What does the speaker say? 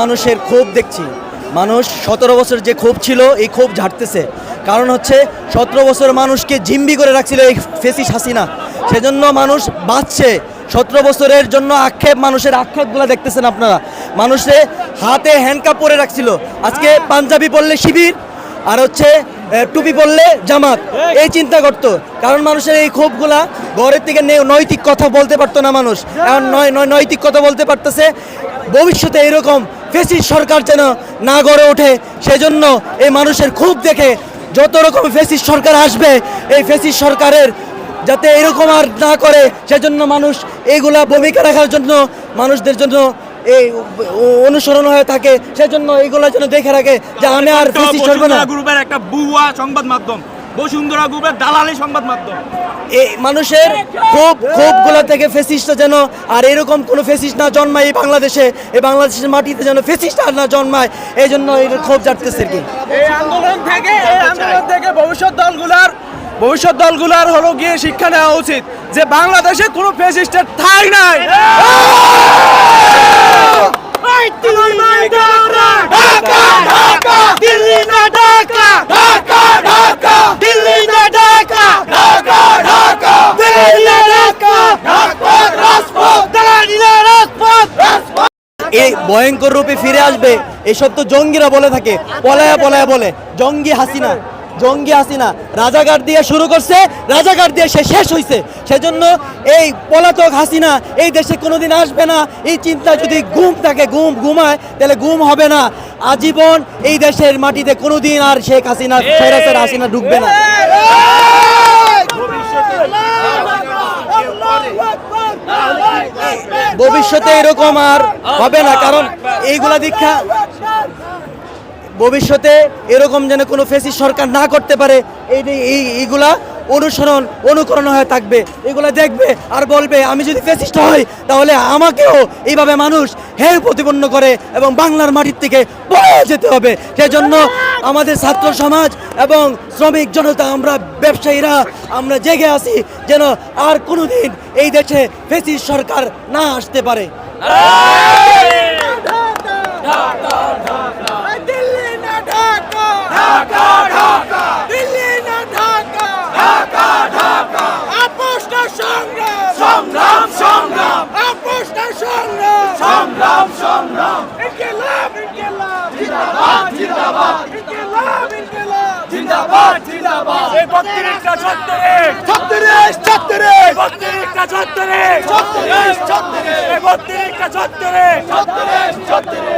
মানুষের ক্ষোভ দেখছি। মানুষ সতেরো বছর যে ক্ষোভ ছিল, এই ক্ষোভ ঝাড়তেছে। কারণ হচ্ছে, সতেরো বছর মানুষকে জিম্বি করে রাখছিল এই ফেসিস হাসিনা। সেজন্য মানুষ বাঁচছে। সতেরো বছরের জন্য আক্ষেপ, মানুষের আক্ষেপগুলো দেখতেছেন আপনারা। মানুষে হাতে হ্যান্ডকাপ পরে রাখছিল। আজকে পাঞ্জাবি পরলে শিবির, আর হচ্ছে টুপি পরলে জামাত। এই চিন্তা করতো। কারণ মানুষের এই ক্ষোভগুলা ঘরের থেকে নৈতিক কথা বলতে পারতো না মানুষ। এখন নয় নয়- নৈতিক কথা বলতে পারতেছে। ভবিষ্যতে এরকম ফেসিস সরকার যেন না গড়ে ওঠে সেজন্য এই মানুষের খুব দেখে যত রকম ফেসিস সরকার আসবে এই ফেসিস সরকারের যাতে এরকম আর না করে সেজন্য মানুষ এইগুলা ভূমিকা রাখার জন্য মানুষদের জন্য এই অনুসরণ হয়ে থাকে সেজন্য এইগুলা যেন দেখে রাখে যে আমি আর ফেসিস চলবে না। গ্রুপের একটা বুয়া সংবাদ মাধ্যম। বসুন্ধরা গ্রুপের দালালি সংবাদ মাধ্যম। এই মানুষের ক্ষোভ ক্ষোভগুলো থেকে ফেসিসটা যেন আর এরকম কোনো ফেসিস না জন্মায় এই বাংলাদেশে এই বাংলাদেশের মাটিতে যেন ফেসিসটা আর না জন্মায় এই জন্য এই ক্ষোভ জাগতেছে আর কি। এই আন্দোলন থেকে এই আন্দোলন থেকে ভবিষ্যৎ দলগুলার ভবিষ্যৎ দলগুলার হলো গিয়ে শিক্ষা নেওয়া উচিত যে বাংলাদেশে কোনো ফেসিস্টের ঠাঁই নাই। ভয়ঙ্কর রূপে ফিরে আসবে। এসব তো জঙ্গিরা বলে থাকে। পলায়া পলায়া বলে, জঙ্গি হাসিনা জঙ্গি হাসিনা, রাজাকার দিয়ে শুরু করছে, রাজাকার দিয়ে সে শেষ হয়েছে সেজন্য এই পলাতক হাসিনা এই দেশে কোনোদিন আসবে না। এই চিন্তা যদি ঘুম থাকে, ঘুম ঘুমায়, তাহলে ঘুম হবে না। আজীবন এই দেশের মাটিতে কোনোদিন আর শেখ হাসিনা ফেরাসের হাসিনা ঢুকবে না। ভবিষ্যতে এরকম আর হবে না, কারণ এইগুলা দীক্ষা ভবিষ্যতে এরকম যেন কোনো ফেসি সরকার না করতে পারে, এই এই এইগুলা অনুসরণ, অনুকরণ হয়ে থাকবে। এগুলো দেখবে আর বলবে, আমি যদি ফেসিস্ট হই, তাহলে আমাকেও এইভাবে মানুষ হেয় প্রতিপন্ন করে এবং বাংলার মাটির থেকে পড়ে যেতে হবে। সেজন্য আমাদের ছাত্র সমাজ এবং শ্রমিক জনতা, আমরা ব্যবসায়ীরা, আমরা জেগে আছি যেন আর কোনোদিন এই দেশে ফেসিস সরকার না আসতে পারে। জিন্দাবাদ জিন্দাবাদ। এই বত্রিশটা ছত্তরে ছত্রিশ ছত্রিশ। বত্রিশটা ছত্তরে ছত্রিশ ছত্রিশ। এই বত্রিশটা ছত্তরে ছত্রিশ ছত্রিশ।